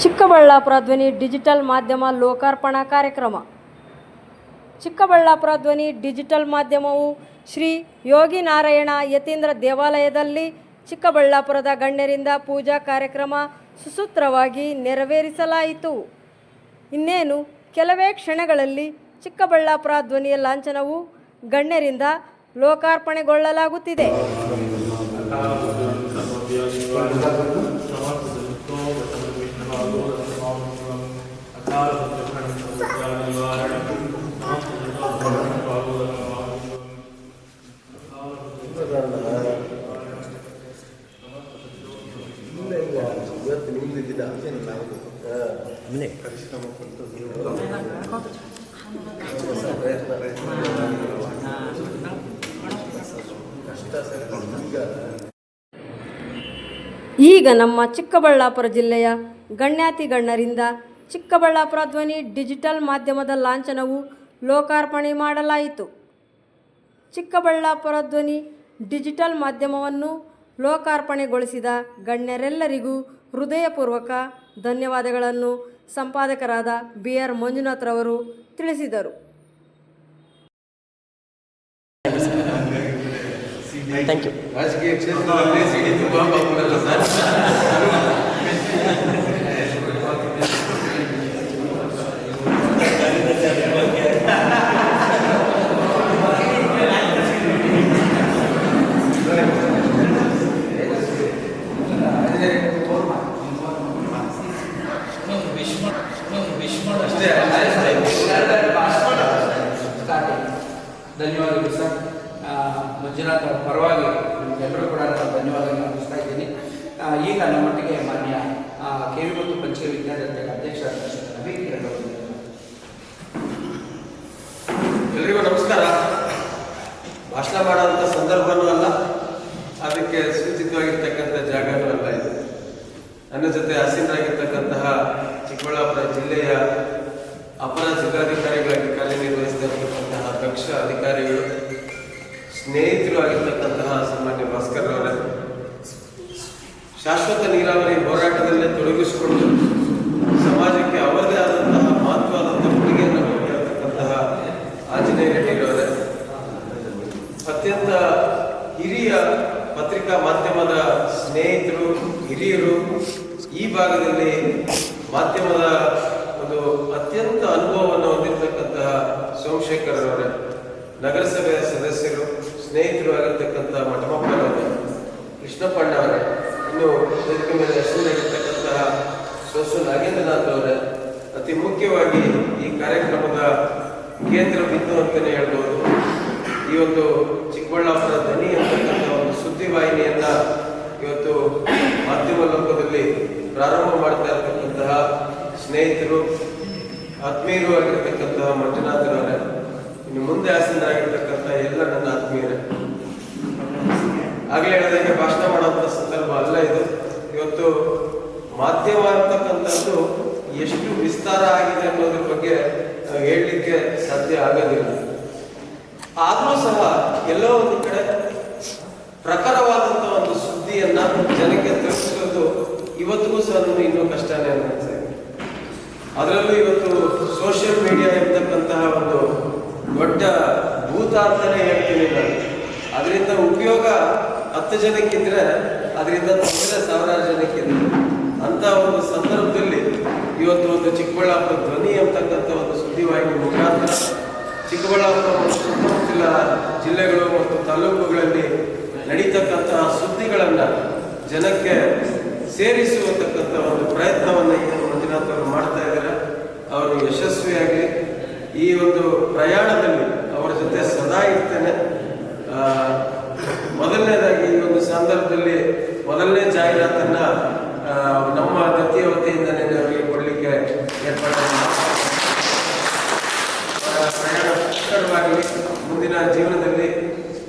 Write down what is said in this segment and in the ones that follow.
ಚಿಕ್ಕಬಳ್ಳಾಪುರ ಧ್ವನಿ ಡಿಜಿಟಲ್ ಮಾಧ್ಯಮ ಲೋಕಾರ್ಪಣಾ ಕಾರ್ಯಕ್ರಮ. ಚಿಕ್ಕಬಳ್ಳಾಪುರ ಧ್ವನಿ ಡಿಜಿಟಲ್ ಮಾಧ್ಯಮವು ಶ್ರೀ ಯೋಗಿ ನಾರಾಯಣ ಯತೀಂದ್ರ ದೇವಾಲಯದಲ್ಲಿ ಚಿಕ್ಕಬಳ್ಳಾಪುರದ ಗಣ್ಯರಿಂದ ಪೂಜಾ ಕಾರ್ಯಕ್ರಮ ಸುಸೂತ್ರವಾಗಿ ನೆರವೇರಿಸಲಾಯಿತು. ಇನ್ನೇನು? ಕೆಲವೇ ಕ್ಷಣಗಳಲ್ಲಿ ಚಿಕ್ಕಬಳ್ಳಾಪುರ ಧ್ವನಿಯ ಲಾಂಛನವು ಗಣ್ಯರಿಂದ ಲೋಕಾರ್ಪಣೆಗೊಳ್ಳಲಾಗುತ್ತಿದೆ. ಈಗ ನಮ್ಮ ಚಿಕ್ಕಬಳ್ಳಾಪುರ ಜಿಲ್ಲೆಯ ಗಣ್ಯಾತಿ ಗಣ್ಯರಿಂದ ಚಿಕ್ಕಬಳ್ಳಾಪುರ ಧ್ವನಿ ಡಿಜಿಟಲ್ ಮಾಧ್ಯಮದ ಲಾಂಛನವು ಲೋಕಾರ್ಪಣೆ ಮಾಡಲಾಯಿತು. ಚಿಕ್ಕಬಳ್ಳಾಪುರ ಧ್ವನಿ ಡಿಜಿಟಲ್ ಮಾಧ್ಯಮವನ್ನು ಲೋಕಾರ್ಪಣೆಗೊಳಿಸಿದ ಗಣ್ಯರೆಲ್ಲರಿಗೂ ಹೃದಯಪೂರ್ವಕ ಧನ್ಯವಾದಗಳನ್ನು ಸಂಪಾದಕರಾದ ಬಿ ಆರ್ ಮಂಜುನಾಥ್ರವರು ತಿಳಿಸಿದರು. ರಾಜಕೀಯ ಕ್ಷೇತ್ರದಲ್ಲಿ ಸಿಡಿ ತುಂಬಾ ಪಾಪುಲರ್ ಸರ್ ಧನ್ಯವಾದಗಳು ಸರ್ ಆ, ಮಂಜುನಾಥ್ ಅವರ ಪರವಾಗಿ ನಿಮ್ಗೆಲ್ಲರೂ ಕೂಡ ನಾನು ಧನ್ಯವಾದಗಳನ್ನು ಅರ್ಪಿಸ್ತಾ ಇದ್ದೀನಿ. ಈಗ ನಮ್ಮೊಟ್ಟಿಗೆ ಮಾನ್ಯ ಕೆ ವಿ ಮತ್ತು ಪಂಚೆ ವಿದ್ಯಾರ್ಥಿಗಳ ಅಧ್ಯಕ್ಷ ಎಲ್ರಿಗೂ ನಮಸ್ಕಾರ. ಭಾಷಣ ಮಾಡುವಂಥ ಸಂದರ್ಭನೂ ಅಲ್ಲ, ಅದಕ್ಕೆ ಸೂಚಿತವಾಗಿರ್ತಕ್ಕಂಥ ಜಾಗನೂ ಅಲ್ಲ ಇದು. ನನ್ನ ಜೊತೆ ಆಸೀನರಾಗಿರ್ತಕ್ಕಂತಹ ಚಿಕ್ಕಬಳ್ಳಾಪುರ ಜಿಲ್ಲೆಯ ಅಪರ ಜಿಲ್ಲಾಧಿಕಾರಿಗಳಾಗಿ ಕಾರ್ಯನಿರ್ವಹಿಸ್ತಿರ್ತಕ್ಕಂತಹ ದಕ್ಷ ಅಧಿಕಾರಿಗಳು ಸ್ನೇಹಿತರು ಆಗಿರ್ತಕ್ಕಂತಹ ಸಾಮಾನ್ಯ ಭಾಸ್ಕರ್ ಅವರ ಶಾಶ್ವತ ನೀರಾವರಿ ಹೋರಾಟದಲ್ಲೇ ತೊಡಗಿಸಿಕೊಂಡು ಸಮಾಜಕ್ಕೆ ಅವರದೇ ಆದಂತಹ ಮಹತ್ವವಾದಂತಹ ಕೊಡುಗೆಯನ್ನು ಕೊಟ್ಟಿರತಕ್ಕಂತಹ ಆಂಜನೇಯ ರೆಡ್ಡಿರವರೇ ಅತ್ಯಂತ ಹಿರಿಯ ಪತ್ರಿಕಾ ಮಾಧ್ಯಮದ ಸ್ನೇಹಿತರು, ಹಿರಿಯರು ಈ ಭಾಗದಲ್ಲಿ ಮಾಧ್ಯಮದ ಒಂದು ಅತ್ಯಂತ ಅನುಭವವನ್ನು ಹೊಂದಿರತಕ್ಕಂತಹ ಸೋಮಶೇಖರ್ ಸ್ನೇಹಿತರು ಆಗಿರ್ತಕ್ಕಂಥ ಮಠಮಕ್ಕಳವರು ಕೃಷ್ಣಪ್ಪಣ್ಣವರೇ ಇನ್ನು ವೇದಿಕೆ ಮೇಲೆ ಹೆಸರಿರ್ತಕ್ಕಂತಹ ಸೊಸು ನಾಗೇಂದ್ರನಾಥ್ ಅವರೇ, ಅತಿ ಮುಖ್ಯವಾಗಿ ಈ ಕಾರ್ಯಕ್ರಮದ ಕೇಂದ್ರ ಬಿಂದು ಅಂತಲೇ ಹೇಳ್ಬೋದು. ಈ ಒಂದು ಚಿಕ್ಕಬಳ್ಳಾಪುರ ಧ್ವನಿ ಅಂತಕ್ಕಂಥ ಒಂದು ಸುದ್ದಿವಾಹಿನಿಯನ್ನ ಇವತ್ತು ಮಾಧ್ಯಮ ಲೋಕದಲ್ಲಿ ಪ್ರಾರಂಭ ಮಾಡ್ತಾ ಇರತಕ್ಕಂತಹ ಸ್ನೇಹಿತರು, ಆತ್ಮೀಯರು ಆಗಿರ್ತಕ್ಕಂತಹ ಮಂಜುನಾಥರವರೇ ಇನ್ನು ಮುಂದೆ ಆಸೀನರಾಗಿರ್ತಕ್ಕಂಥ ಎಲ್ಲ ನನ್ನ ಆತ್ಮೀಯರೇ. ಆಗ್ಲೇ ಹೇಳಿದಂಗೆ ಭಾಷಣ ಮಾಡುವಂತ ಸಂದರ್ಭ ಅಲ್ಲ ಇದು. ಇವತ್ತು ಮಾಧ್ಯಮ ಅಂತಕ್ಕಂಥದ್ದು ಎಷ್ಟು ವಿಸ್ತಾರ ಆಗಿದೆ ಅನ್ನೋದ್ರ ಬಗ್ಗೆ ಹೇಳಲಿಕ್ಕೆ ಸಾಧ್ಯ ಆಗೋದಿಲ್ಲ. ಆದರೂ ಸಹ ಎಲ್ಲೋ ಒಂದು ಕಡೆ ಪ್ರಖರವಾದಂಥ ಒಂದು ಸುದ್ದಿಯನ್ನ ಜನಕ್ಕೆ ತಲುಪಿಸೋದು ಇವತ್ತಿಗೂ ಸಹ ನಮಗೆ ಇನ್ನೂ ಕಷ್ಟನೇ ಅನಿಸ್ತದೆ ಅದರಲ್ಲೂ ಇವತ್ತು ಸೋಷಿಯಲ್ ಮೀಡಿಯಾ ಎಂಬತಕ್ಕಂತಹ ಒಂದು ದೊಡ್ಡ ಭೂತ ಅಂತಲೇ ಹೇಳ್ತೀನಿ ನಾನು ಅದರಿಂದ ಉಪಯೋಗ ಹತ್ತು ಜನಕ್ಕಿದ್ರೆ ಅದರಿಂದ ತೊಂದರೆ ಸಾವಿರಾರು ಜನಕ್ಕಿದ್ರು ಅಂತ ಒಂದು ಸಂದರ್ಭದಲ್ಲಿ ಇವತ್ತು ಒಂದು ಚಿಕ್ಕಬಳ್ಳಾಪುರ ಧ್ವನಿ ಅಂತಕ್ಕಂಥ ಒಂದು ಸುದ್ದಿವಾಹಿನಿ ಮುಖಾಂತರ ಚಿಕ್ಕಬಳ್ಳಾಪುರ ಮತ್ತು ಸುತ್ತಮುತ್ತಲ ಜಿಲ್ಲೆಗಳು ಮತ್ತು ತಾಲೂಕುಗಳಲ್ಲಿ ನಡೀತಕ್ಕಂತಹ ಸುದ್ದಿಗಳನ್ನ ಜನಕ್ಕೆ ಸೇರಿಸುವಂತಕ್ಕಂಥ ಒಂದು ಪ್ರಯತ್ನವನ್ನು ಏನು ಮಂಜುನಾಥ್ ಅವರು ಮಾಡ್ತಾ ಇದ್ದಾರೆ. ಅವರು ಯಶಸ್ವಿಯಾಗಿ ಈ ಒಂದು ಪ್ರಯಾಣದಲ್ಲಿ ಅವರ ಜೊತೆ ಸದಾ ಇರ್ತೇನೆ. ಮೊದಲನೇದಾಗಿ ಸಂದರ್ಭದಲ್ಲಿ ಮೊದಲನೇ ಜಾಹೀರಾತನ್ನ ನಮ್ಮ ದತ್ತಿಯ ವತಿಯಿಂದ ಅವರಿಗೆ ಕೊಡಲಿಕ್ಕೆ ಏರ್ಪಾಡು ಅವರ ಮುಂದಿನ ಜೀವನದಲ್ಲಿ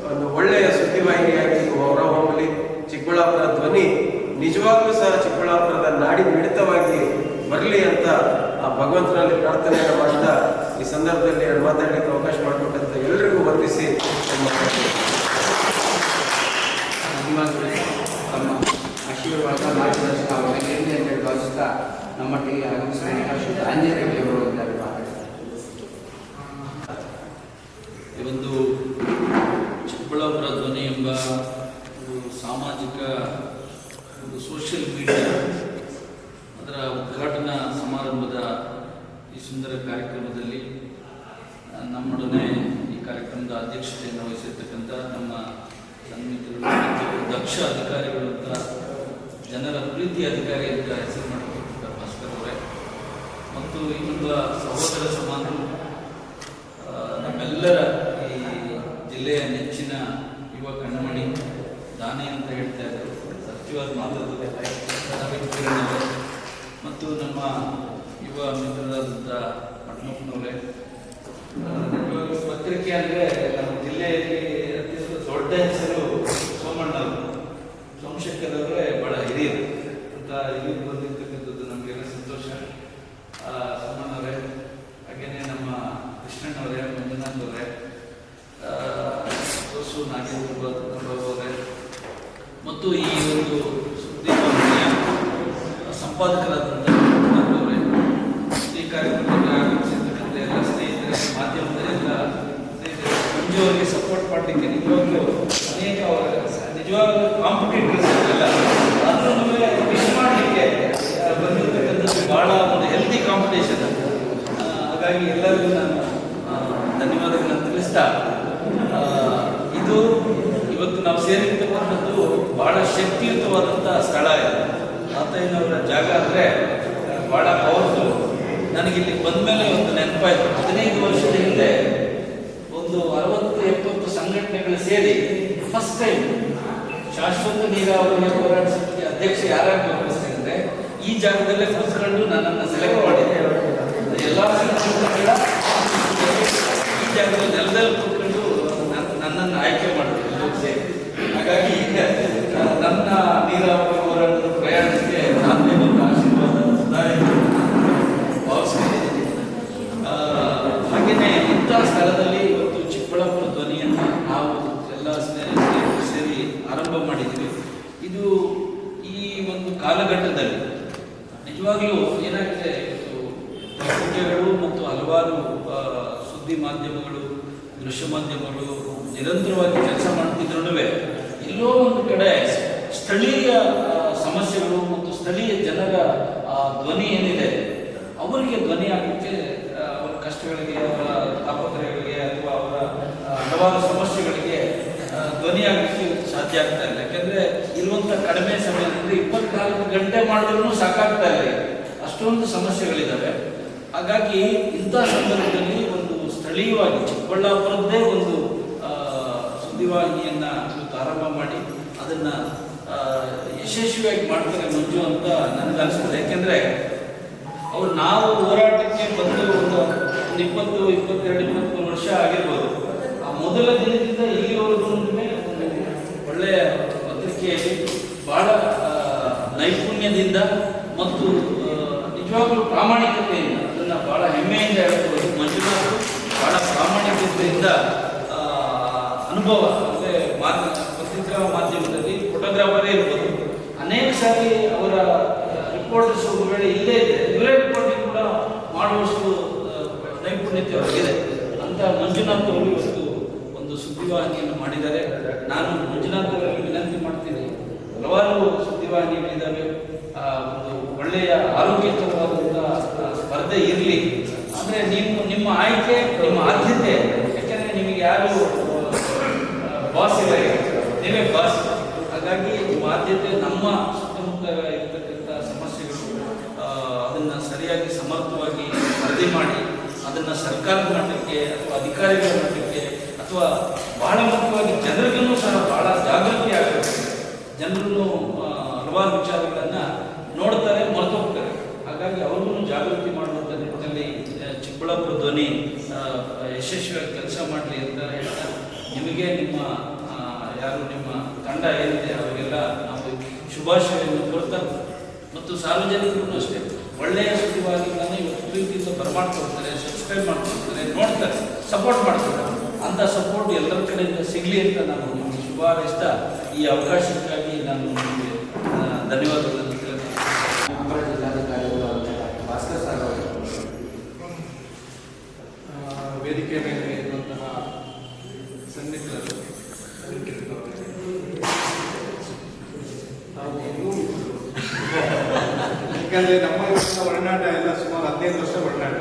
ಒಂದು ಒಳ್ಳೆಯ ಸುದ್ದಿವಾಹಿನಿಯಾಗಿ ಹೊರಹೊಮ್ಮಲಿ. ಚಿಕ್ಕಬಳ್ಳಾಪುರ ಧ್ವನಿ ನಿಜವಾಗ್ಲೂ ಸಹ ಚಿಕ್ಕಬಳ್ಳಾಪುರದ ನಾಡಿ ಮಿಡಿತವಾಗಿ ಬರಲಿ ಅಂತ ಆ ಭಗವಂತನಲ್ಲಿ ಪ್ರಾರ್ಥನೆಯನ್ನು ಮಾಡ್ತಾ ಈ ಸಂದರ್ಭದಲ್ಲಿ ಮಾತಾಡಲಿಕ್ಕೆ ಅವಕಾಶ ಮಾಡಿಕೊಟ್ಟಂತ ಎಲ್ಲರಿಗೂ ವಂದಿಸಿ ನನ್ನ ಮಾತನ್ನು ಧನ್ಯವಾದಗಳು ತಮ್ಮ ಆಶೀರ್ವಾದ ಮಾರ್ಗದರ್ಶನ ಅವರಿಗೆ ಇರಲಿ ಅಂತ ಹೇಳಿ ಭಾವಿಸ್ತಾ ಆಗಮಿಸಿದ ಅವರು ಇದ್ದಾರೆ. ಮಾತಾಡ್ತಾರೆ ಈ ಒಂದು ಚಿಕ್ಕಬಳ್ಳಾಪುರ ಧ್ವನಿ ಎಂಬ ಒಂದು ಸಾಮಾಜಿಕ ಒಂದು ಸೋಷಿಯಲ್ ಮೀಡಿಯಾ ಅದರ ಉದ್ಘಾಟನಾ ಸಮಾರಂಭದ ಈ ಸುಂದರ ಕಾರ್ಯಕ್ರಮದಲ್ಲಿ ನಮ್ಮೊಡನೆ ಈ ಕಾರ್ಯಕ್ರಮದ ಅಧ್ಯಕ್ಷತೆಯನ್ನು ವಹಿಸಿರ್ತಕ್ಕಂಥ ನಮ್ಮ ಸನ್ಮಿತರು ದಕ್ಷ ಅಧಿಕಾರಿಗಳು ಅಂತ ಜನರ ಅಭಿವೃದ್ಧಿ ಅಧಿಕಾರಿ ಅಂತ ಹೆಸರು ಮಾಡಿಕೊಟ್ಟಿದ್ದ ಭಾಸ್ಕರ್ ಅವರೇ. ಮತ್ತು ಇನ್ನೊಬ್ಬ ಸಹೋದರ ಸಮಾನರು ನಮ್ಮೆಲ್ಲರ ಈ ಜಿಲ್ಲೆಯ ನೆಚ್ಚಿನ ಯುವ ಕಣ್ಮಣಿ ದಾನಿ ಅಂತ ಹೇಳ್ತಾ ಇದ್ದರು ಸತ್ಯವಾದ ಮಾತಾಡೋದು ಮತ್ತು ನಮ್ಮ ಯುವ ಮಿತ್ರರಾದಂಥ ನಿಜವಾಗ್ಲೂ ಪತ್ರಿಕೆ ಅಂದರೆ ನಮ್ಮ ಜಿಲ್ಲೆಯಲ್ಲಿ ಅತ್ಯಂತ ದೊಡ್ಡ ಹೆಸರು ಸೋಮಶೇಖರವರೇ ಬಹಳ ಹಿರಿಯರು. ಅಂತ ಇಲ್ಲಿ ಬಂದಿರ್ತಕ್ಕಂಥದ್ದು ನಮಗೆಲ್ಲ ಸಂತೋಷ. ಆ, ಹಾಗೆಯೇ ನಮ್ಮ ಕೃಷ್ಣಣ್ಣವರೇ ಮಂಜುನಾಥ್ ಅವರೇ ಹೊಸು ನಾಗೇಂದ್ರ ಮತ್ತು ಈ ಒಂದು ಸುದ್ದಿ ಸಂಪಾದಕರಾದಂಥ ಈ ಕಾರ್ಯಕ್ರಮದಲ್ಲಿ ಆಗಮಿಸಿರ್ತಕ್ಕಂಥ ಎಲ್ಲ ಸ್ನೇಹಿತರೆ ಮಾಧ್ಯಮದ ಎಲ್ಲ ಸ್ನೇಹಿತರೆ ಸಪೋರ್ಟ್ ಮಾಡಲಿಕ್ಕೆ ನಿಜವಾಗ್ಲೂ ನಿಜವಾಗ್ಲೂ ಕಾಂಪಿಟೇಟರ್ಸ್ ಆದರೂ ನಮಗೆ ವಿಶ್ ಮಾಡಲಿಕ್ಕೆ ಬಂದಿರತಕ್ಕಂಥದ್ದು ಭಾಳ ಒಂದು ಹೆಲ್ದಿ ಕಾಂಪಿಟೇಷನ್ ಹಾಗಾಗಿ ಎಲ್ಲರಿಗೂ ನಾನು ಧನ್ಯವಾದಗಳನ್ನು ತಿಳಿಸ್ತಾ ಇದು ಇವತ್ತು ನಾವು ಸೇರಿರ್ತಕ್ಕಂಥದ್ದು ಭಾಳ ಶಕ್ತಿಯುತವಾದಂಥ ಸ್ಥಳ ಇದೆ. ಮಾತಯ್ಯನವರ ಜಾಗ ಅಂದರೆ ಭಾಳ ಪವರ್ಫುಲ್ ನನಗಿಲ್ಲಿ ಬಂದಮೇಲೆ ಒಂದು ನೆನಪಾಯಿತು. ಹದಿನೈದು ವರ್ಷದ ಹಿಂದೆ ಒಂದು ಅರವತ್ತು ಎಪ್ಪತ್ತು ಸಂಘಟನೆಗಳು ಸೇರಿ ಫಸ್ಟ್ ಟೈಮ್ ಶಾಶ್ವತ ನೀರಾವರಿ ಹೋರಾಟ ಸಮಿತಿ ಅಧ್ಯಕ್ಷ ಯಾರಾಗಬೇಕು ಅಂದ್ರೆ ಈ ಜಾಗದಲ್ಲೇ ಕೂತ್ಕೊಂಡು ನನ್ನನ್ನು ಸೆಲೆಕ್ಟ್ ಮಾಡಿದ್ದೆ. ಎಲ್ಲ ಈ ಜಾಗದ ನೆಲದಲ್ಲಿ ಕೂತ್ಕೊಂಡು ನನ್ನ- ನನ್ನನ್ನು ಆಯ್ಕೆ ಮಾಡಿದ್ರು ಹಾಗಾಗಿ ಈಗ ನನ್ನ ನೀರಾವರಿ ಹೋರಾಟದ ಪ್ರಯಾಣಕ್ಕೆ ನಾನೇ ಒಂದು ಆಶೀರ್ವಾದ ಸದಾಯ ಭಾವಿಸ್ಕೊಂಡಿದ್ದೀನಿ ಆ, ಹಾಗೇನೆ ಇಂಥ ಸ್ಥಳದಲ್ಲಿ ಇವತ್ತು ಚಿಕ್ಕಬಳ್ಳಾಪುರ ಧ್ವನಿಯನ್ನು ನಾವು ಎಲ್ಲ ಸ್ನೇಹಿತರು ಸೇರಿ ಆರಂಭ ಮಾಡಿದ್ದೀವಿ ಇದು ಈ ಒಂದು ಕಾಲಘಟ್ಟದಲ್ಲಿ ನಿಜವಾಗ್ಲೂ ಏನಾಗಿದೆ ಪತ್ರಿಕೆಗಳು ಮತ್ತು ಹಲವಾರು ಸುದ್ದಿ ಮಾಧ್ಯಮಗಳು, ದೃಶ್ಯ ಮಾಧ್ಯಮಗಳು ನಿರಂತರವಾಗಿ ಕೆಲಸ ಮಾಡ್ತಿದ್ರೂ ಎಲ್ಲೋ ಒಂದು ಕಡೆ ಸ್ಥಳೀಯ ಸಮಸ್ಯೆಗಳು ಮತ್ತು ಸ್ಥಳೀಯ ಜನರ ಧ್ವನಿ ಏನಿದೆ, ಅವರಿಗೆ ಧ್ವನಿ ಆಗಲಿಕ್ಕೆ ಅವರ ಕಷ್ಟಗಳಿಗೆ, ಅವರ ತಾಪತ್ರಯಗಳಿಗೆ ಅಥವಾ ಅವರ ಹಲವಾರು ಸಮಸ್ಯೆಗಳಿಗೆ ಧ್ವನಿ ಆಗಲಿಕ್ಕೆ ಸಾಧ್ಯ ಆಗ್ತಾ ಇಲ್ಲ. ಯಾಕೆಂದ್ರೆ ಇರುವಂತ ಕಡಿಮೆ ಸಮಯದಿಂದ ಇಪ್ಪತ್ನಾಲ್ಕು ಗಂಟೆ ಮಾಡಿದ್ರೂ ಸಾಕಾಗ್ತಾ ಇಲ್ಲ. ಅಷ್ಟೊಂದು ಸಮಸ್ಯೆಗಳಿದ್ದಾವೆ ಹಾಗಾಗಿ ಇಂಥ ಸಂದರ್ಭದಲ್ಲಿ ಒಂದು ಸ್ಥಳೀಯವಾಗಿ ಚಿಕ್ಕಬಳ್ಳಾಪುರದ್ದೇ ಒಂದು ಸುದ್ದಿವಾಹಿನಿಯನ್ನ ಆರಂಭ ಮಾಡಿ ಅದನ್ನ ಯಶಸ್ವಿಯಾಗಿ ಮಾಡ್ತಾರೆ ಮಂಜು ಅಂತ ನನಗನ್ಸುತ್ತೆ. ಯಾಕೆಂದ್ರೆ ಅವ್ರು ನಾವು ಹೋರಾಟಕ್ಕೆ ಬಂದು ಒಂದು ಇಪ್ಪತ್ತು, ಇಪ್ಪತ್ತೆರಡು, ಇಪ್ಪತ್ಮೂರು ವರ್ಷ ಆಗಿರ್ಬೋದು. ಮೊದಲ ದಿನದಿಂದ ಇಲ್ಲಿವರೆಗೂ ಒಳ್ಳೆಯ ಪತ್ರಿಕೆಯಲ್ಲಿ ಬಹಳ ನೈಪುಣ್ಯದಿಂದ ಮತ್ತು ನಿಜವಾಗ್ಲೂ ಪ್ರಾಮಾಣಿಕತೆಯಿಂದ, ಅದನ್ನು ಬಹಳ ಹೆಮ್ಮೆಯಿಂದ ಹೇಳ್ಬೋದು. ಮಂಜುನಾಥ್ ಬಹಳ ಪ್ರಾಮಾಣಿಕತೆಯಿಂದ ಅನುಭವ, ಅಂದರೆ ಮಾಧ್ಯಮ ಪತ್ರಿಕಾ ಮಾಧ್ಯಮದಲ್ಲಿ ಫೋಟೋಗ್ರಾಫರೇ ಇರ್ಬೋದು. ಅನೇಕ ಸಾರಿ ಅವರ ರಿಪೋರ್ಟರ್ಸ್ ವೇಳೆ ಇಲ್ಲೇ ಇದೆ ಇವರೇ ರಿಪೋರ್ಟಿಂಗ್ ಕೂಡ ಮಾಡುವಷ್ಟು ನೈಪುಣ್ಯತೆ ಅವರಿಗಿದೆ. ಅಂತ ಮಂಜುನಾಥ್ ಅವರು ಸುದ್ದಿವಾಹಿನಿಯನ್ನು ಮಾಡಿದ್ದಾರೆ. ನಾನು ಮಂಜುನಾಥ್ ಅವರಲ್ಲಿ ವಿನಂತಿ ಮಾಡ್ತೀನಿ. ಹಲವಾರು ಸುದ್ದಿವಾಹಿನಿಗಳಿದ್ದಾವೆ. ಒಂದು ಒಳ್ಳೆಯ ಆರೋಗ್ಯಕರವಾದಂಥ ಸ್ಪರ್ಧೆ ಇರಲಿ. ಅಂದರೆ ನೀವು ನಿಮ್ಮ ಆಯ್ಕೆ, ನಿಮ್ಮ ಆದ್ಯತೆ, ಯಾಕೆಂದರೆ ನಿಮಗೆ ಯಾರು ಬಾಸ್ ಇಲ್ಲ. ನೀವೇ ಬಾಸ್ ಹಾಗಾಗಿ ನಿಮ್ಮ ಆದ್ಯತೆ ನಮ್ಮ ಸುತ್ತಮುತ್ತ ಇರತಕ್ಕಂಥ ಸಮಸ್ಯೆಗಳು ಅದನ್ನ ಸರಿಯಾಗಿ ಸಮರ್ಥವಾಗಿ ವರದಿ ಮಾಡಿ, ಅದನ್ನು ಸರ್ಕಾರದ ಮಟ್ಟಕ್ಕೆ ಅಥವಾ ಅಧಿಕಾರಿಗಳ ಮಟ್ಟಕ್ಕೆ ಅಥವಾ ಬಹಳ ಮುಖ್ಯವಾಗಿ ಜನರಿಗೂ ಸಹ ಬಹಳ ಜಾಗೃತಿ ಆಗಬೇಕು. ಜನರನ್ನು ಹಲವಾರು ವಿಚಾರಗಳನ್ನು ನೋಡ್ತಾರೆ ಮರೆತು ಹೋಗ್ತಾರೆ ಹಾಗಾಗಿ ಅವ್ರಿಗೂ ಜಾಗೃತಿ ಮಾಡುವಂಥ ನಿಟ್ಟಿನಲ್ಲಿ ಚಿಕ್ಕಬಳ್ಳಾಪುರ ಧ್ವನಿ ಯಶಸ್ವಿಯಾಗಿ ಕೆಲಸ ಮಾಡಲಿ ಅಂತ ಹೇಳ್ತಾ ನಿಮಗೆ ನಿಮ್ಮ ಯಾರು ನಿಮ್ಮ ತಂಡ ಏನಿದೆ ಅವರಿಗೆಲ್ಲ ನಾವು ಶುಭಾಶಯವನ್ನು ಕೊಡ್ತಾರೆ ಮತ್ತು ಸಾರ್ವಜನಿಕರು ಅಷ್ಟೇ. ಒಳ್ಳೆಯ ಸುದ್ದಿವಾದಿಗಳನ್ನು ಇವತ್ತು ಪ್ರೀತಿಯಿಂದ ಬರಮಾಡ್ಕೊಡ್ತಾರೆ ಸಬ್ಸ್ಕ್ರೈಬ್ ಮಾಡ್ಕೊಡ್ತಾರೆ ನೋಡ್ತಾರೆ ಸಪೋರ್ಟ್ ಮಾಡ್ತಾರೆ ಅಂಥ ಸಪೋರ್ಟ್ ಎಲ್ಲರ ಕಡೆಯಿಂದ ಸಿಗಲಿ ಅಂತ ನಾನು ನಿಮಗೆ ಶುಭ ಹಾರೈಸ್ತಾ ಈ ಅವಕಾಶಕ್ಕಾಗಿ ನಾನು ನಿಮಗೆ ಧನ್ಯವಾದಗಳನ್ನು ಭಾಸ್ಕರ್ ಸರ್ ವೇದಿಕೆ ಮೇಲೆ ಇರುವಂತಹ ಸನ್ನಿಹಿತರು ಯಾಕಂದ್ರೆ ನಮ್ಮ ಒಡನಾಟ ಎಲ್ಲ ಸುಮಾರು ಹದಿನೈದು ವರ್ಷ ಒಡನಾಟ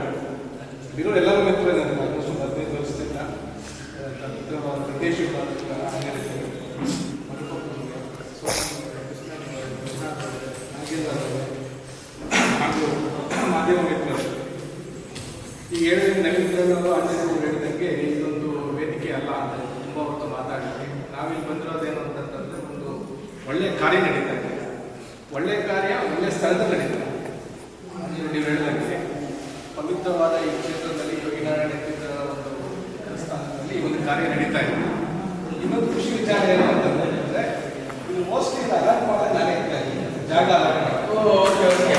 ಇರೋ ಎಲ್ಲರೂ ಮಿತ್ರ ನನಗೆ ಆಲ್ಮೋಸ್ಟ್ ಒಂದು ಹದಿನೈದು ವರ್ಷದಿಂದ ಆ, ನಮ್ಮ ಪ್ರದೇಶ ಹಾಗೂ ಈ ಹೇಳಿದ ಹೇಳಿದಂಗೆ ಇದೊಂದು ವೇದಿಕೆ ಅಲ್ಲ ತುಂಬ ಹೊತ್ತು ನಾವಿಲ್ಲಿ ಒಂದು ಒಳ್ಳೆಯ ಕಾರ್ಯ ನಡೀತಾ ಇದೆ ಒಳ್ಳೆಯ ಕಾರ್ಯ ಒಳ್ಳೆಯ ಸ್ಥಳದಲ್ಲಿ ನಡೀತಾ ಇದೆ ಅಂದ್ರೆ ನೀವು ಹೇಳಿದಂಗೆ ಪವಿತ್ರವಾದ ಈ ಕ್ಷೇತ್ರದಲ್ಲಿ ಯೋಗಿನಾರಾಯಣ ತೀರ್ಥರ ಒಂದು ಸ್ಥಾನದಲ್ಲಿ ಈ ಒಂದು ಕಾರ್ಯ ನಡೀತಾ ಇದೆ. ಇನ್ನೊಂದು ಖುಷಿ ವಿಚಾರ ಏನು ಅಂತಂದ್ರೆ ಇದು ಮೋಸ್ಟ್ಲಿ ಅಲಾಟ್ ಮಾಡೋದು ನಾನೇ ಜಾಗ ಅಲಾಟ್ ಓಕೆ ಓಕೆ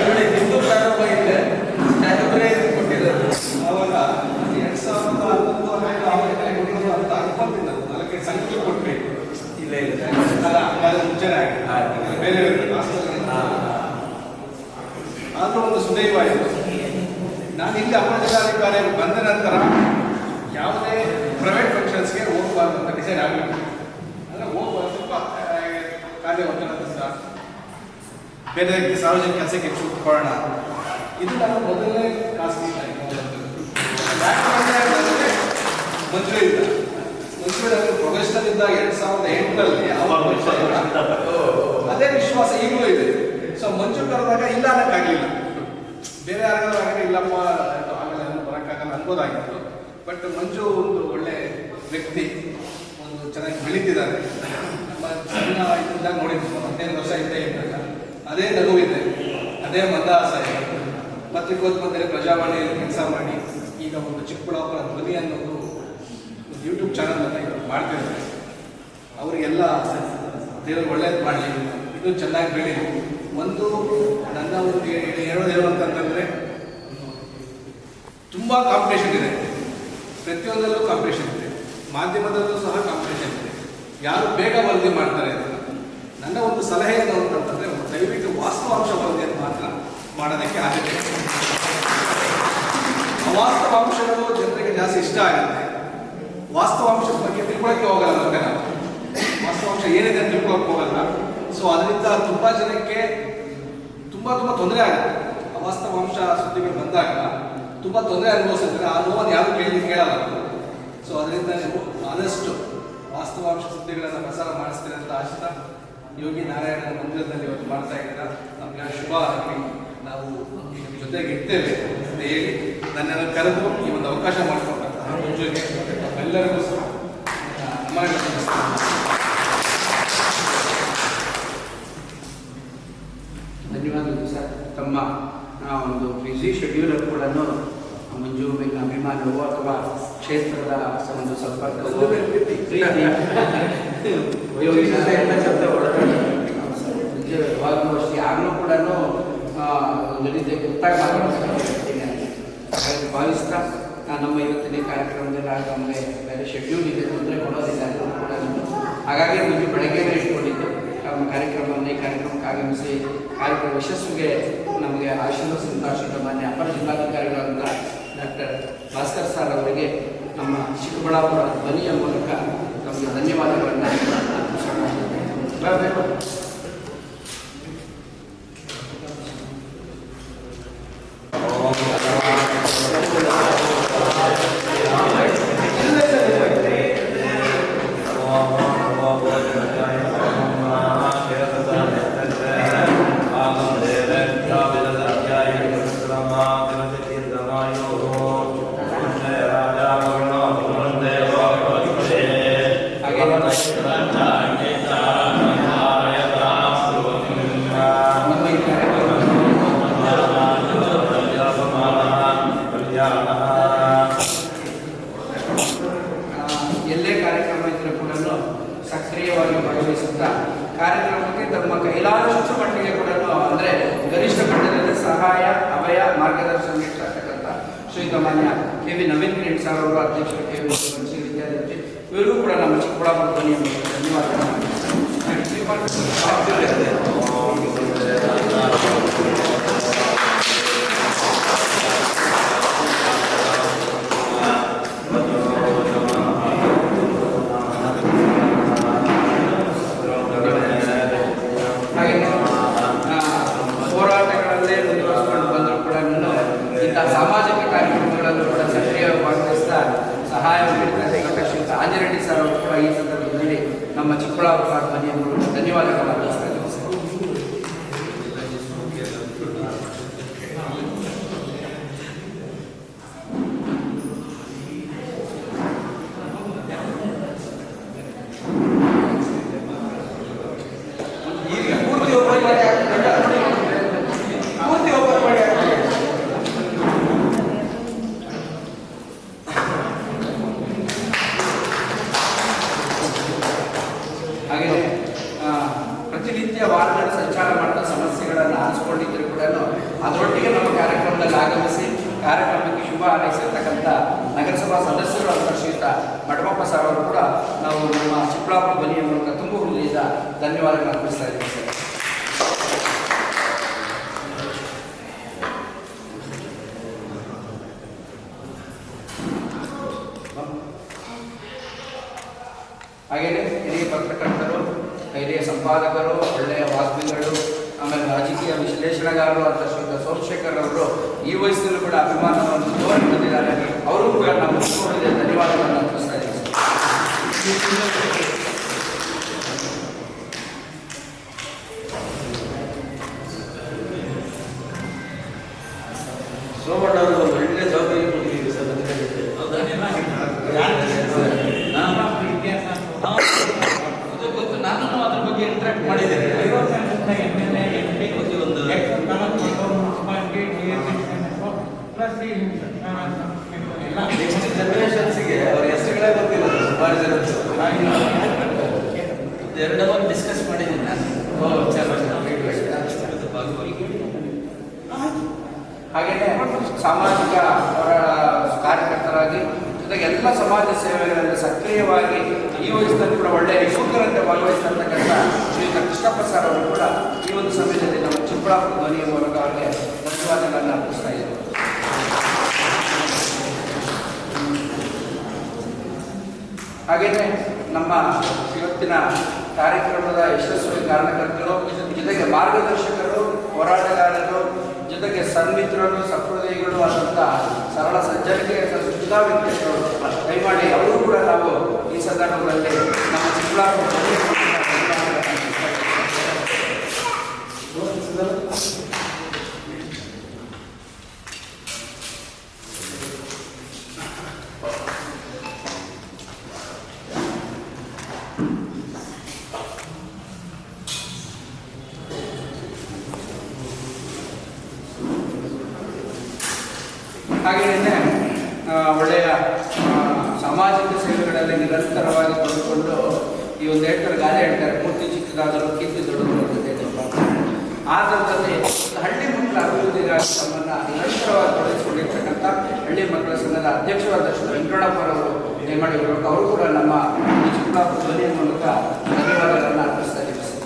ನೋಡಿ ನಿಮ್ದು ಪ್ರಾರಂಭ ಇದೆ ಸಾಹೇಬ್ರೇ ಇದನ್ನ ಕೊಟ್ಟಿರೋದು ಅವಾಗ ಎರಡ್ ಸಾವಿರದ ಹನ್ನೊಂದು ಹನ್ನೆರಡು ಆವರೆಗೆ ಕೊಟ್ಟಿರೋದು ಅಂತ ಅನ್ಕೊಂತೀನಿ ನಾನು ನಾಲ್ಕೈದು ಸಂಖ್ಯೆ ಕೊಟ್ರಿ ಇಲ್ಲ ಇಲ್ಲ ಅಲ್ಲ ಹಂಗಾದ್ರೆ ಮುಂಚೆನೆ ಆಗಿದೆ ಬೇರೆ ಆದ್ರೂ ಒಂದು ಸುದೈವ ಇದು ನಾನು ಇಲ್ಲಿ ಅಪರ ಜಿಲ್ಲಾಧಿಕಾರಿ ಬಂದ ನಂತರ ಯಾವುದೇ ಪ್ರೈವೇಟ್ ಫಂಕ್ಷನ್ಸ್ಗೆ ಹೋಗಬಾರ್ದು ಅಂತ ಡಿಸೈಡ್ ಆಗಬೇಕು ಅಂದರೆ ಹೋಗ್ಬಾರ್ದು ಸ್ವಲ್ಪ ಆ, ಕಾರ್ಯ ಒತ್ತಡದಿಂದ ಬೇರೆ ವ್ಯಕ್ತಿ ಸಾರ್ವಜನಿಕ ಕೆಲಸಕ್ಕೆ ಹೆಚ್ಚು ಕೊಡೋಣ ಇದು ನಾನು ಮೊದಲನೇ ಖಾಸಗಿ ಮಂಜುಳಿ ಇಲ್ಲ ಮಂಜುಳಿ ಅವರು ಪ್ರೊಫೆಷನಲ್ ಇದ್ದಾಗ ಅದೇ ವಿಶ್ವಾಸ ಈಗಲೂ ಇದೆ. ಸೊ ಮಂಜು ಕರೆದಾಗ ಇಲ್ಲ ಅನ್ನಕ್ಕಾಗಲಿಲ್ಲ. ಬೇರೆ ಯಾರಿಗಾದ್ರೆ ಇಲ್ಲಪ್ಪ, ಅದು ಆಗಲ್ಲ ಬರೋಕ್ಕಾಗಲ್ಲ ಅನ್ಬೋದಾಗಿತ್ತು. ಬಟ್ ಮಂಜು ಒಂದು ಒಳ್ಳೆ ವ್ಯಕ್ತಿ. ಒಂದು ಚೆನ್ನಾಗಿ ಬೆಳೀತಿದ್ದಾರೆ. ನಮ್ಮ ಸಣ್ಣ ಇದರಿಂದ ನೋಡಿದ್ವಿ. ಹದಿನೈದು ವರ್ಷ ಇದ್ದೇ ಇದ್ದಾಗ. ಅದೇ ನಗುವಿದೆ. ಅದೇ ಮಂದಹಾಸ ಇದೆ. ಪತ್ರಿಕೋದ್ಯಮದಲ್ಲಿ ಪ್ರಜಾವಾಣಿಯಲ್ಲಿ ಕೆಲಸ ಮಾಡಿ ಈಗ ಒಂದು ಚಿಕ್ಕಬಳ್ಳಾಪುರ ಧ್ವನಿ ಅನ್ನೋದು ಯೂಟ್ಯೂಬ್ ಚಾನಲ್ ಅನ್ನ ಇವರು ಮಾಡ್ತಿದ್ದಾರೆ. ಅವರಿಗೆಲ್ಲ ದೇವರು ಒಳ್ಳೇದು ಮಾಡಲಿ. ಇದು ಚೆನ್ನಾಗಿ ಬೆಳೀಲಿ. ಒಂದು ನನ್ನ ಒಂದು ಹೇಳೋದೇನು ಅಂತಂತಂದ್ರೆ, ತುಂಬ ಕಾಂಪಿಟೇಷನ್ ಇದೆ. ಪ್ರತಿಯೊಂದರಲ್ಲೂ ಕಾಂಪಿಟೇಷನ್ ಇದೆ. ಮಾಧ್ಯಮದಲ್ಲೂ ಸಹ ಕಾಂಪಿಟೇಷನ್ ಇದೆ. ಯಾರು ಬೇಗ ವರದಿ ಮಾಡ್ತಾರೆ ಅಂತ. ನನ್ನ ಒಂದು ಸಲಹೆ ಏನು ಅಂತಂತಂದ್ರೆ ದಯವಿಟ್ಟು ವಾಸ್ತವಾಂಶ ವರದಿಯನ್ನು ಮಾತ್ರ ಮಾಡೋದಕ್ಕೆ ಆಗುತ್ತೆ ಅವಾಸ್ತವಾಂಶಗಳು ಜನರಿಗೆ ಜಾಸ್ತಿ ಇಷ್ಟ ಆಗುತ್ತೆ. ವಾಸ್ತವಾಂಶದ ಬಗ್ಗೆ ತಿಳ್ಕೊಳಕ್ಕೆ ಹೋಗಲ್ಲ ಮತ್ತೆ ನಾವು. ವಾಸ್ತವಾಂಶ ಏನಿದೆ ಅಂತ ಹೋಗಲ್ಲ. ಸೊ ಅದರಿಂದ ತುಂಬ ಜನಕ್ಕೆ ತುಂಬ ತುಂಬ ತೊಂದರೆ ಆಗುತ್ತೆ. ಅವಾಸ್ತವಾಂಶ ಸುದ್ದಿಗಳು ಬಂದಾಗ ತುಂಬ ತೊಂದರೆ ಅನುಭವಿಸಿದ್ರೆ ಆ ನೋವನ್ನು ಯಾರು ಕೇಳಿ ಕೇಳಲ್ಲ. ಸೊ ಅದರಿಂದ ನೀವು ಆದಷ್ಟು ವಾಸ್ತವಾಂಶ ಸುದ್ದಿಗಳನ್ನು ಪ್ರಸಾರ ಮಾಡಿಸ್ತೀರ ಅಂತ ಆಶಿತ ಯೋಗಿ ನಾರಾಯಣ ಮಂದಿರದಲ್ಲಿ ಇವತ್ತು ಮಾಡ್ತಾ ಇದ್ದೀರಾ. ನಮಗೆ ಶುಭ ಆಗಲಿ ನಾವು ನಿಮ್ಮ ಜೊತೆಗೆ ಇರ್ತೇವೆ ಅಂತ ಹೇಳಿ ನನ್ನನ್ನು ಕರೆದು ಈ ಒಂದು ಅವಕಾಶ ಮಾಡಿಕೊಟ್ಟಂತಹ ಎಲ್ಲರಿಗೂ ಸಹ ನಮನ ಧನ್ಯವಾದಗಳು ಸರ್ ತಮ್ಮ ಆ, ಶೆಡ್ಯೂಲ್ ಕೂಡ ಮಂಜು ಮೇಲಿನ ಅಭಿಮಾನವೋ ಅಥವಾ ಕ್ಷೇತ್ರದ ಒಂದು ಸಂಪರ್ಕ ಮಂಜು ಮೇಲೆ ಪ್ರೀತಿ. ಪ್ರೀತಿ ಯೋಗಿ ನಾರಾಯಣ ಶಬ್ದ. ಯಾವಾಗಲೂ ಅಷ್ಟೇ ಯಾರನ್ನೂ ಕೂಡ ಒಂದು ರೀತಿ ಗೊತ್ತಾಗಿ ಹಾಗಾಗಿ ಭಾವಿಸ್ತಾ ನಮ್ಮ ಇವತ್ತಿನ ಕಾರ್ಯಕ್ರಮದಲ್ಲಿ ನಮಗೆ ಬೇರೆ ಶೆಡ್ಯೂಲ್ ಇದೆ, ತೊಂದರೆ ಕೊಡೋದಿಲ್ಲ ಎಲ್ಲರೂ ಕೂಡ ಹಾಗಾಗಿ ಮುಂಚೆ ಬೆಳಗ್ಗೆನೇ ಇಟ್ಕೊಂಡಿದ್ದು ನಮ್ಮ ಕಾರ್ಯಕ್ರಮವನ್ನು ಈ ಕಾರ್ಯಕ್ರಮಕ್ಕೆ ಆಗಮಿಸಿ, ಕಾರ್ಯಕ್ರಮ ಯಶಸ್ವಿಗೆ ನಮಗೆ ಮಾನ್ಯ ಅಪರ ಜಿಲ್ಲಾಧಿಕಾರಿಗಳಾದ ಡಾಕ್ಟರ್ ಭಾಸ್ಕರ್ ಸರ್ ಅವರಿಗೆ ನಮ್ಮ ಚಿಕ್ಕಬಳ್ಳಾಪುರ ಧ್ವನಿಯ ಮೂಲಕ ನಮಗೆ ಧನ್ಯವಾದಗಳನ್ನು ಪ್ರತಿನಿತ್ಯ ವಾಹನಗಳು ಸಂಚಾರ ಮಾಡುವ ಸಮಸ್ಯೆಗಳನ್ನು ಆರಿಸಿಕೊಂಡಿದ್ದರೂ ಕೂಡ ಅದರೊಟ್ಟಿಗೆ ನಮ್ಮ ಕಾರ್ಯಕ್ರಮದಲ್ಲಿ ಆಗಮಿಸಿ ಕಾರ್ಯಕ್ರಮಕ್ಕೆ ಶುಭ ಹಾರೈಸಿರ್ತಕ್ಕಂಥ ನಗರಸಭಾ ಸದಸ್ಯರು ಶ್ರೀಯುತ ಮಠಮಪ್ಪ ಸರ್ ಅವರು ಕೂಡ ನಾವು ನಮ್ಮ ಚಿಕ್ಕಬಳ್ಳಾಪುರ ಧ್ವನಿಯ ಮೂಲಕ ತುಂಬ ಹೃದಯದ ಧನ್ಯವಾದಗಳನ್ನು ಅರ್ಪಿಸ್ತಾ ಇದ್ದೀವಿ ಸರ್ ಹಾಗೆಯೇ ಹಿರಿಯ ಪತ್ರಕರ್ತರು ಹಿರಿಯ ಸಂಪಾದಕರು, ಒಳ್ಳೆಯ ವಾಗ್ಮಿಗಳು, ಆಮೇಲೆ ರಾಜಕೀಯ ವಿಶ್ಲೇಷಣೆಗಾರರು ಅಂತ ಶ್ರೀ ಸೋಮಶೇಖರ್ ಅವರು ಈ ವಯಸ್ಸಲ್ಲೂ ಕೂಡ ಅಭಿಮಾನವನ್ನು ತೋರಿ ಬಂದಿದ್ದಾರೆ ಅವರು ಕೂಡ ನಾವು ತುಂಬ ಧನ್ಯವಾದಗಳನ್ನು ಅರ್ಪಿಸ್ತಾ ಇದ್ದೀವಿ ಸೋಮಣ್ಣ ಅವರು ಒಂದು ಒಳ್ಳೆ ಜವಾಬ್ದಾರಿ ಕೊಟ್ಟಿದ್ದೀವಿ ಸರ್ ನನ್ನ ಕೈಗೆ. ಅದು ಗೊತ್ತು ನಾನು ಅದ್ರ ಬಗ್ಗೆ ಇಂಟ್ರಾಕ್ಟ್ ಮಾಡಿದ್ದೇನೆ ಒಂದು ನೆಕ್ಸ್ಟ್ ಜನರೇಷನ್ಸ್ಗೆ ಅವ್ರ ಹೆಸರುಗಳೇ ಗೊತ್ತಿಲ್ಲ ಸುಮಾರು ಜನ ಎರಡು ಅವರ್ ಡಿಸ್ಕಸ್ ಮಾಡಿದ್ದೀನಿ ನಾನು ಓ, ಚಲೋ, ಚಲೋ. ಹಾಗೆಯೇ ಸಾಮಾಜಿಕ ಕಾರ್ಯಕರ್ತರಾಗಿ, ಜೊತೆಗೆ ಎಲ್ಲ ಸಮಾಜ ಸೇವೆಗಳಲ್ಲಿ ಸಕ್ರಿಯವಾಗಿ ಈ ವಯಸ್ಸಿನಲ್ಲಿ ಕೂಡ ಒಳ್ಳೆಯ ಯುವಕರಂತೆ ಭಾಗವಹಿಸ್ತಕ್ಕಂಥ ಶ್ರೀಯುತ ಕೃಷ್ಣಪ್ಪ ಸರ್ ಅವರು ಕೂಡ ಈ ಒಂದು ಸಮಯದಲ್ಲಿ ನಮ್ಮ ಚಿಕ್ಕಬಳ್ಳಾಪುರ ಧ್ವನಿಯ ಮೂಲಕ ಅವರಿಗೆ ಧನ್ಯವಾದಗಳನ್ನು ಅರ್ಪಿಸ್ತಾ ಇದ್ದಾರೆ ಹಾಗೆಯೇ ನಮ್ಮ ಇವತ್ತಿನ ಕಾರ್ಯಕ್ರಮದ ಯಶಸ್ವಿ ಕಾರಣಕರ್ತರು, ಜೊತೆಗೆ ಮಾರ್ಗದರ್ಶಕರು, ಹೋರಾಟಗಾರರು ಜೊತೆಗೆ ಸನ್ಮಿತ್ರರು ಸಹೃದಯಿಗಳು ಆದಂಥ ಸರಳ ಸಜ್ಜನಿಕೆ ಸುಚಿತಾ ವೆಂಕಟೇಶ್ವರು ಮಾಡಿ, ಅವರು ಕೂಡ ನಾವು ಈ ಸಂದರ್ಭದಲ್ಲಿ ನಮ್ಮ ಚಿಕ್ಕಬಳ್ಳಾಪುರ ಜಿಲ್ಲೆಯ ಮೂಲಕ ಧನ್ಯವಾದಗಳನ್ನು ಹಾಗೆಯೇ ಆ, ಒಳ್ಳೆಯ ಆ, ಸಾಮಾಜಿಕ ಸೇವೆಗಳಲ್ಲಿ ನಿರಂತರವಾಗಿ ತೊಡಗಿಕೊಂಡು ಈ ಒಂದು ಹೇಳ್ತಾರೆ ಗಾದೆ ಹೇಳ್ತಾರೆ ಮೂರ್ತಿ ಚಿಕ್ಕದಾದರೂ ಕೀರ್ತಿ ದೊಡ್ಡದು ಅಂತ ಆ ಥರದಲ್ಲಿ ಒಂದು ಹಳ್ಳಿ ಮಕ್ಕಳ ಅಭಿವೃದ್ಧಿಗಾಗಿ ತಮ್ಮನ್ನು ನಿರಂತರವಾಗಿ ತೊಡಗಿಸಿಕೊಂಡಿರ್ತಕ್ಕಂಥ ಹಳ್ಳಿ ಮಕ್ಕಳ ಸಂಘದ ಅಧ್ಯಕ್ಷರಾದ ಶ್ರೀ ವೆಂಕಟಪ್ಪರವರು ಮಾಡಿದ್ರು? ಅವರು ಕೂಡ ನಮ್ಮ ಚಿಕ್ಕಬಳ್ಳಾಪುರ ಧ್ವನಿಯ ಮೂಲಕ ಧನ್ಯವಾದಗಳನ್ನು ಅರ್ಪಿಸ್ತಾ ಇದ್ದೀವಿ ಸರ್.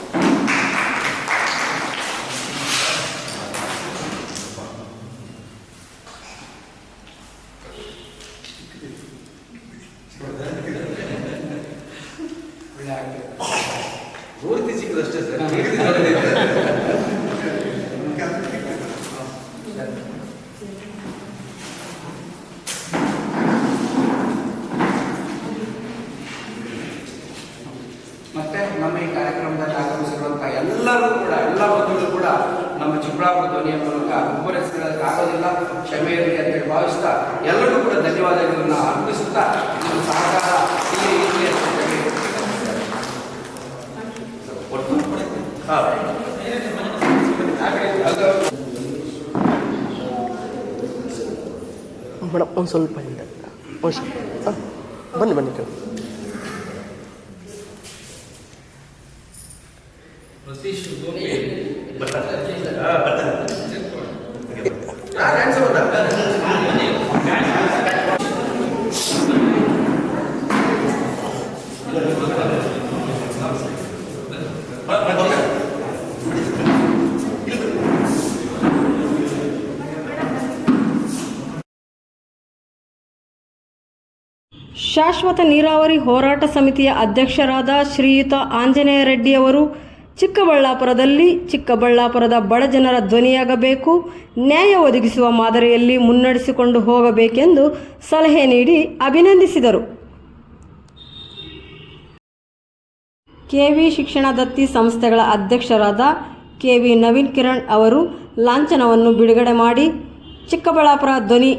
ಒಳ್ಳೆ ಆಗ್ತದೆ ಮೂರ್ತಿ ಚಿಕ್ಕದಷ್ಟೇ ಸರ್ ಕೀರ್ತಿ ದೊಡ್ಡದಿದೆ. ಮತ್ತೆ ನಮ್ಮ ಈ ಕಾರ್ಯಕ್ರಮದಲ್ಲಿ ಆಗಮಿಸಿರುವಂತಹ ಎಲ್ಲರೂ ಕೂಡ ಎಲ್ಲ ಬಂಧುಗಳು ಕೂಡ ನಮ್ಮ ಚಿಕ್ಕಬಳ್ಳಾಪುರ ಧ್ವನಿಯ ಮೂಲಕ ವಿವರಿಸಲಿಕ್ಕೆ ಆಗೋದಿಲ್ಲ ಕ್ಷಮೆ ಇರಲಿ ಅಂತೇಳಿ ಭಾವಿಸ್ತಾ ಎಲ್ಲರೂ ಕೂಡ ಧನ್ಯವಾದಗಳನ್ನು ಅರ್ಪಿಸುತ್ತಾ ನಿಮ್ಮ ಸಹಕಾರ ಇಲ್ಲಿ ಇರಲಿ ಅಂತ ಹೇಳಿ ಹಾ. ಮೇಡಮ್ ಒಂದು ಸ್ವಲ್ಪ ಹಿಂದೆ. ಒಂದು ಸ್ವಲ್ಪ ಹಾಂ ಬನ್ನಿ ಬನ್ನಿ ಕೇಳಿ. ಶಾಶ್ವತ ನೀರಾವರಿ ಹೋರಾಟ ಸಮಿತಿಯ ಅಧ್ಯಕ್ಷರಾದ ಶ್ರೀಯುತ ಆಂಜನೇಯ ರೆಡ್ಡಿಯವರು ಚಿಕ್ಕಬಳ್ಳಾಪುರದಲ್ಲಿ ಚಿಕ್ಕಬಳ್ಳಾಪುರದ ಬಡಜನರ ಧ್ವನಿಯಾಗಬೇಕು, ನ್ಯಾಯ ಒದಗಿಸುವ ಮಾದರಿಯಲ್ಲಿ ಮುನ್ನಡೆಸಿಕೊಂಡು ಹೋಗಬೇಕೆಂದು ಸಲಹೆ ನೀಡಿ ಅಭಿನಂದಿಸಿದರು. ಕೆವಿ ಶಿಕ್ಷಣ ದತ್ತಿ ಸಂಸ್ಥೆಗಳ ಅಧ್ಯಕ್ಷರಾದ ಕೆವಿ ನವೀನ್ ಕಿರಣ್ ಅವರು ಲಾಂಛನವನ್ನು ಬಿಡುಗಡೆ ಮಾಡಿ, ಚಿಕ್ಕಬಳ್ಳಾಪುರ ಧ್ವನಿ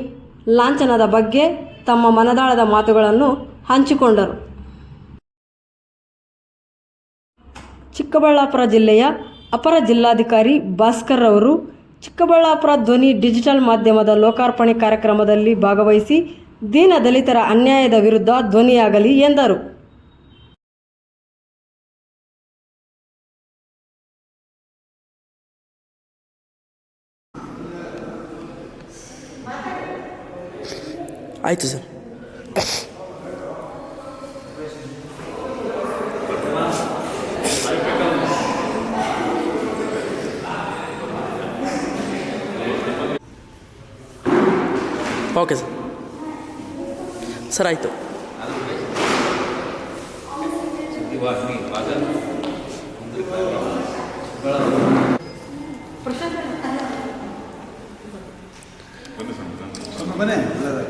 ಲಾಂಛನದ ಬಗ್ಗೆ ತಮ್ಮ ಮನದಾಳದ ಮಾತುಗಳನ್ನು ಹಂಚಿಕೊಂಡರು. ಚಿಕ್ಕಬಳ್ಳಾಪುರ ಜಿಲ್ಲೆಯ ಅಪರ ಜಿಲ್ಲಾಧಿಕಾರಿ ಭಾಸ್ಕರ್ ಅವರು ಚಿಕ್ಕಬಳ್ಳಾಪುರ ಧ್ವನಿ ಡಿಜಿಟಲ್ ಮಾಧ್ಯಮದ ಲೋಕಾರ್ಪಣೆ ಕಾರ್ಯಕ್ರಮದಲ್ಲಿ ಭಾಗವಹಿಸಿ ದೀನ ದಲಿತರ ಅನ್ಯಾಯದ ವಿರುದ್ಧ ಧ್ವನಿಯಾಗಲಿ ಎಂದರು. ಆಯಿತು ಸರ್. Okay sir. ಸರ್ ಆಯಿತು. ವಿಡಿಯೋ